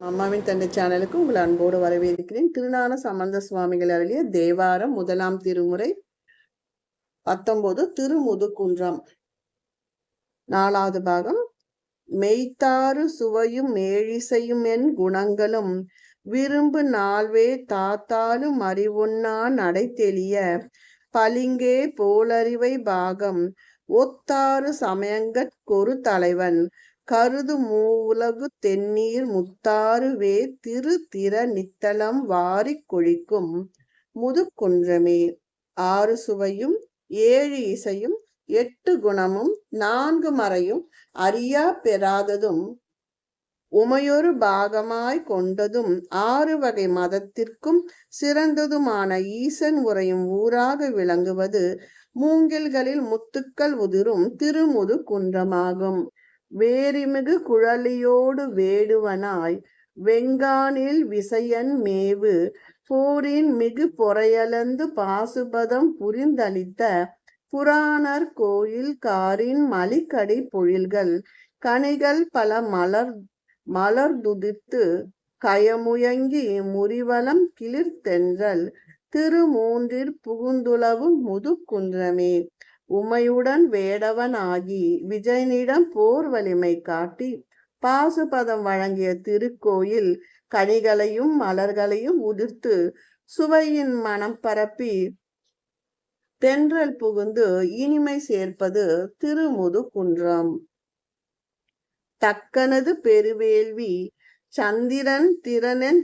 அம்மாவின் தந்தை சேனலுக்கு உங்கள் அன்போடு வரவேற்கிறேன். திருநான சம்பந்த சுவாமிகள் அருளிய தேவாரம் முதலாம் திருமுறை பத்தொன்பது திருமுதுகுன்றம். நாலாவது பாகம். மெய்த்தாறு சுவையும் மேழிசையும் என் குணங்களும் விரும்பு நாள்வே தாத்தாலும் அறிவுண்ணா நடை தெளிய பளிங்கே போலறிவை பாகம். ஒத்தாறு சமயங்கற் கொரு தலைவன் கருது மூவுலகு தென்னீர் முத்தாறுவே திரு திற நித்தலம் வாரிக் கொழிக்கும் முதுகுன்றமே ஆறு சுவையும் ஏழு இசையும் எட்டு குணமும் நான்கு மறையும் அறியா பெறாததும் உமையொரு பாகமாய் கொண்டதும் ஆறு வகை மதத்திற்கும் சிறந்ததுமான ஈசன் உரையும் ஊராக விளங்குவது மூங்கில்களில் முத்துக்கள் உதிரும் திருமுது குன்றமாகும். வேரிமிகு குழலியோடு வேடுவனாய் வெங்கானில் விசயன் மேவு போரின் மிகு பொறையலந்து பாசுபதம் புரிந்தளித்த புராணர் கோயில் காரின் மலிக்கடை பொழில்கள் கனிகள் பல மலர் மலர் துதித்து கயமுயங்கி முறிவலம் கிளிர்த்தென்றல் திருமூன்றிற் புகுந்துளவும் முதுகுன்றமே உமையுடன் வேடவன் ஆகி விஜயனிடம் போர் வலிமை காட்டி பாசுபதம் வழங்கிய திருக்கோயில் கனிகளையும் மலர்களையும் உதிர்த்து சுவையின் மனம் பரப்பி தென்றல் புகுந்து இனிமை சேர்ப்பது திருமுது குன்றம். தக்கனது பெருவேள்வி சந்திரன் திறனன்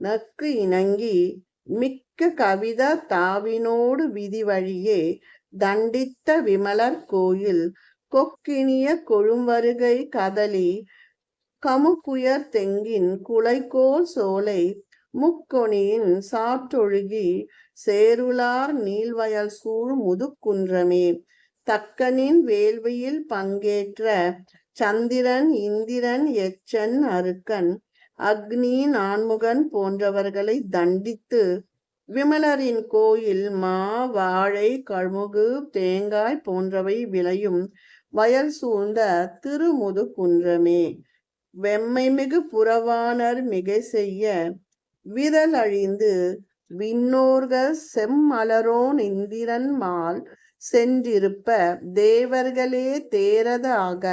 நக்கு இணங்கி மிக்க கவிதா தாவினோடு விதி வழியே தண்டித்த விமலர் கோயில் கொக்கினிய கொழும்பருகை கதலி கமுக்குயர் தெங்கின் குலைக்கோல் சோலை முக்கொணியின் சாற்றொழுகி சேருளார் நீள்வயல் சூழ் முதுக்குன்றமே. தக்கனின் வேள்வியில் பங்கேற்ற சந்திரன் இந்திரன் எச்சன் அருக்கன் அக்னி நான்முகன் போன்றவர்களை தண்டித்து விமலரின் கோயில் மா வாழை கழுமுகு தேங்காய் போன்றவை விளையும் வயல் சூழ்ந்த திருமுது குன்றமே. வெம்மை மிகு புறவானர் மிகை செய்ய விரல் அழிந்து விண்ணோர்கள் செம்மலரோன் இந்திரன் மால் சென்றிருப்ப தேவர்களே தேரதாக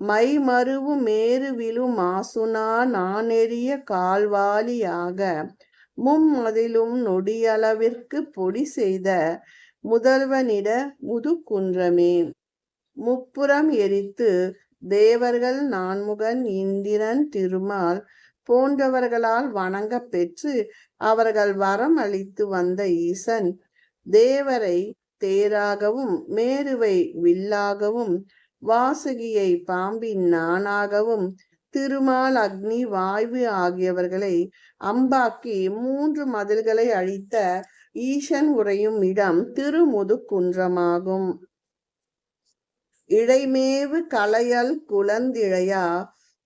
மைமருவு மேருவிலு மாசுனா நானெறிய கால்வாலியாக மும்மதிலும் நொடியளவிற்கு பொடி செய்த முதல்வனிட முதுகுன்றமே. முப்புறம் எரித்து தேவர்கள் நான்முகன் இந்திரன் திருமால் போன்றவர்களால் வணங்க பெற்று அவர்கள் வரம் அளித்து வந்த ஈசன் தேவரை தேராகவும் மேருவை வில்லாகவும் வாசுகியை பாம்பின் நானாகவும் திருமால் அக்னி வாய்வு ஆகியவர்களை அம்பாக்கி மூன்று மதில்களை அழித்த ஈசன் உறையும் இடம் திருமுது குன்றமாகும் இழைமேவு கலையல் குலந்திழையா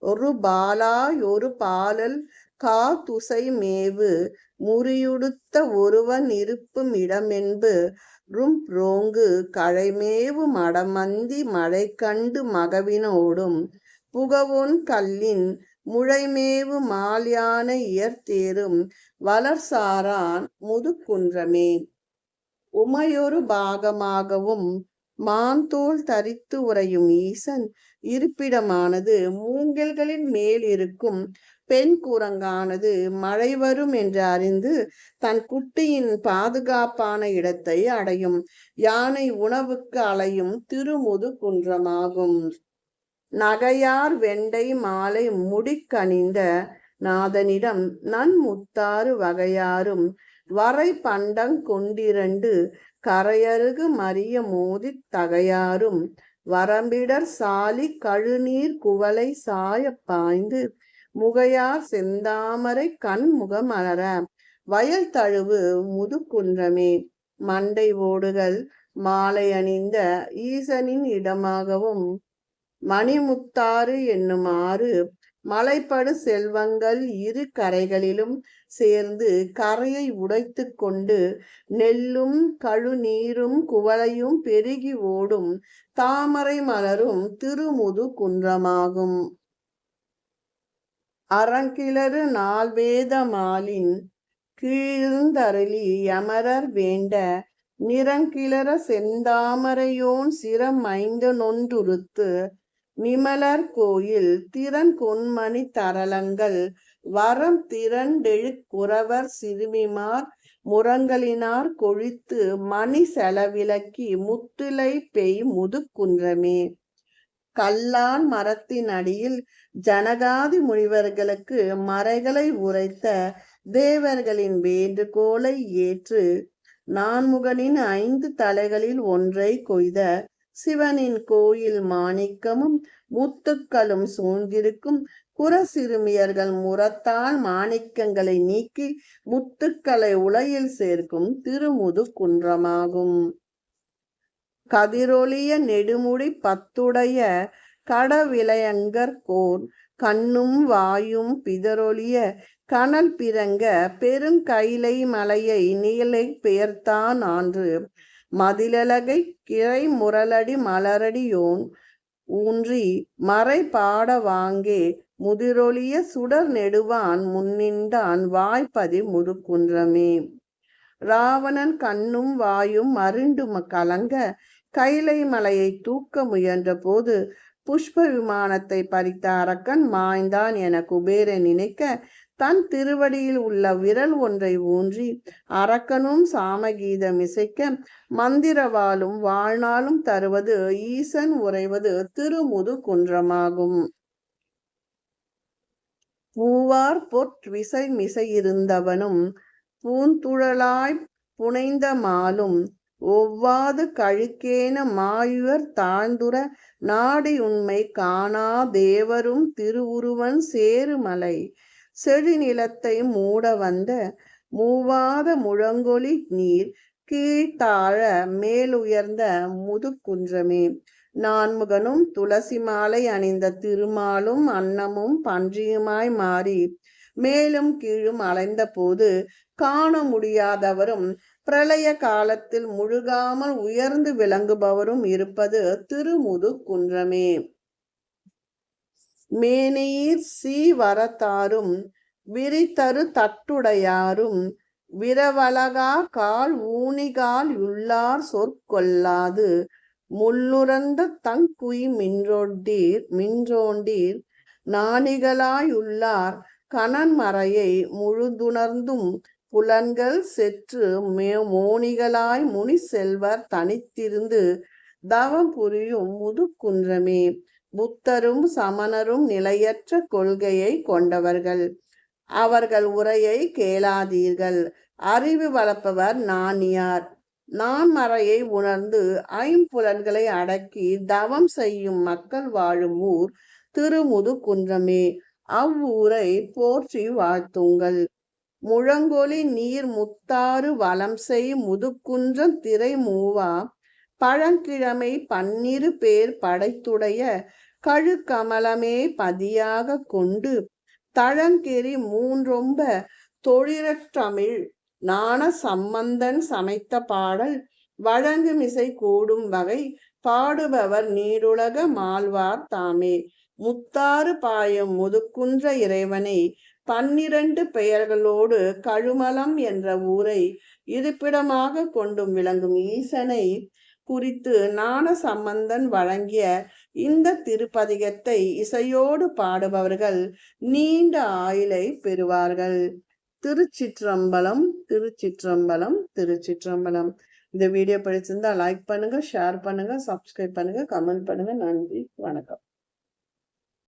ஒரு பாலாய் ஒரு பாலல் கா துசை மேவு முறியுடுத்த ஒருவன் இருப்பும் இடமென்பு ரும் ரோங்கு கழைமேவு மடமந்தி மழை கண்டு மகவினோடும் புகவொன் கல்லின் முழைமேவு மால்யான இயற்தேரும் வளர்சாரான் முதுக்குன்றமே. உமையொரு பாகமாகவும் மாந்தோல் தரித்து உறையும் ஈசன் இருப்பிடமானது மூங்கில்களின் மேல் இருக்கும் பெண் குரங்கானது மழை வரும் என்று அறிந்து தன் குட்டியின் பாதுகாப்பான இடத்தை அடையும். யானை உணவுக்கு அலையும் திருமுது குன்றமாகும் நகையார் வெண்டை மாலை முடிக்கணிந்த நாதனிடம் நன்முத்தாறு வகையாரும் வரை பண்டங் கொண்டிரண்டு கரையருகு மரிய மோதித் தகையாரும் வரம்பிடர் சாலி கழுநீர் குவளை சாய பாய்ந்து முகையார் செந்தாமரை கண்முகம் அலர வயல் தழுவு முதுகுன்றமே மண்டை ஓடுகள் மாலை அணிந்த ஈசனின் இடமாகவும் மணிமுத்தாறு என்னும் ஆறு மலைப்படு செல்வங்கள் இரு கரைகளிலும் சேர்ந்து கரையை உடைத்து கொண்டு நெல்லும் கழுநீரும் குவளையும் பெருகி ஓடும் தாமரை மலரும் திருமுது குன்றமாகும். அறங்கிளறு நால்வேத மாலின் கீழ்ந்தருளி யமரர் வேண்ட நிறங்கிளற செந்தாமரையோன் சிரம் ஐந்து நொன்றுறுத்து நிமலர் கோயில் திறன் குன்மணி தரளங்கள் வரம் திரண்டெழு குறவர் சிறுமிமார் முரங்களினார் கொழித்து மணி செலவிலக்கி முத்துலை பெய் முதுக்குன்றமே கல்லான் மரத்தின் அடியில் ஜனகாதி முனிவர்களுக்கு மறைகளை உரைத்த தேவர்களின் வேண்டுகோளை ஏற்று நான்முகனின் ஐந்து தலைகளில் ஒன்றை கொய்த சிவனின் கோயில் மாணிக்கமும் முத்துக்களும் சூழ்ந்திருக்கும் புற சிறுமியர்கள் முரத்தால் மாணிக்கங்களை நீக்கி முத்துக்களை உலையில் சேர்க்கும் திருமுது குன்றமாகும் கதிரொளிய நெடுமுடி பத்துடைய கடவிளையங்கர் கோர் கண்ணும் வாயும் பிதரொளிய கனல் பிறங்க பெருங்கைலை மலையை நீலை பெயர்த்தான் ஆன்று. மதிலழகை கிளை முரலடி மலரடியோன் ஊன்றி மறை பாட வாங்கே முதிரொலிய சுடர் நெடுவான் முன்னின்றான் வாய்ப்பதி முதுக்குன்றமே. ராவணன் கண்ணும் வாயும் மருண்டு கலங்க கைலை மலையை தூக்க முயன்ற போது புஷ்ப விமானத்தை பறித்த அரக்கன் மாய்ந்தான் என குபேரன் நினைக்க தன் திருவடியில் உள்ள விரல் ஒன்றை ஊன்றி அரக்கனும் சாமகீதம் இசைக்க மந்திரவாலும் வாழ்நாளும் தருவது ஈசன் உறைவது திருமுது குன்றமாகும். பூவார் பொற் விசை மிசையிருந்தவனும் பூந்துழலாய் புனைந்த மாலும் ஒவ்வாது கழுக்கேன மாயுவர் தாழ்ந்துர நாடி உண்மை காணா தேவரும் திருவுருவன் சேருமலை செழிநிலத்தை மூட வந்த மூவாத முழங்கொலி நீர் கீழ்த்தாழ மேலுயர்ந்த முதுக்குன்றமே. நான்முகனும் துளசி மாலை அணிந்த திருமாலும் அன்னமும் பன்றியுமாய் மாறி மேலும் கீழும் அலைந்த போது காண முடியாதவரும் பிரளய காலத்தில் முழுகாமல் உயர்ந்து விளங்குபவரும் இருப்பது திருமுது குன்றமே மேனியீர் சீ வரத்தாரும் விரித்தரு தட்டுடையாரும் விரவலகா கால் ஊனிகால் உள்ளார் சொற்கொள்ளாது. முள்ளுரந்த தங்குய் மின்றோண்டீர் மின்றோண்டீர் நாணிகளாயுள்ளார் கணன்மறையை முழுதுணர்ந்தும் புலன்கள் செற்று மே மோனிகளாய் முனி செல்வர் தனித்திருந்து தவம் புரியும் முதுக்குன்றமே. புத்தரும் சமணரும் நிலையற்ற கொள்கையை கொண்டவர்கள். அவர்கள் உரையை கேளாதீர்கள். அறிவு வளர்ப்பவர் நானியார் நான் மறையை உணர்ந்து ஐம்புலன்களை அடக்கி தவம் செய்யும் மக்கள் வாழும் ஊர் திருமுது குன்றமே. அவ்வூரை போற்றி வாழ்த்துங்கள். முழங்கொலி நீர் முத்தாறு வளம் செய் முதுக்குன்றம் திரை மூவா. பழங்கிழமை பன்னிரு பேர் படைத்துடைய கழுக்கமலமே பதியாக கொண்டு தழங்கெறி மூன்றொம்ப தொழிலற்றமிழ் நாண சம்பந்தன் சமைத்த பாடல் வழங்குமிசை கூடும் வகை பாடுபவர் நீருலக மாழ்வார் தாமே. முத்தாறு பாயம் முதுக்குன்ற இறைவனை பன்னிரண்டு பெயர்களோடு கழுமலம் என்ற ஊரை இருப்பிடமாக கொண்டும் விளங்கும் ஈசனை குறித்து ஞான சம்பந்தன் வழங்கிய இந்த திருப்பதிகத்தை இசையோடு பாடுபவர்கள் நீண்ட ஆயுளை பெறுவார்கள். திருச்சிற்றம்பலம் திருச்சிற்றம்பலம் திருச்சிற்றம்பலம். இந்த வீடியோ பிடிச்சிருந்தா லைக் பண்ணுங்க ஷேர் பண்ணுங்க சப்ஸ்கிரைப் பண்ணுங்க கமெண்ட் பண்ணுங்க. நன்றி வணக்கம்.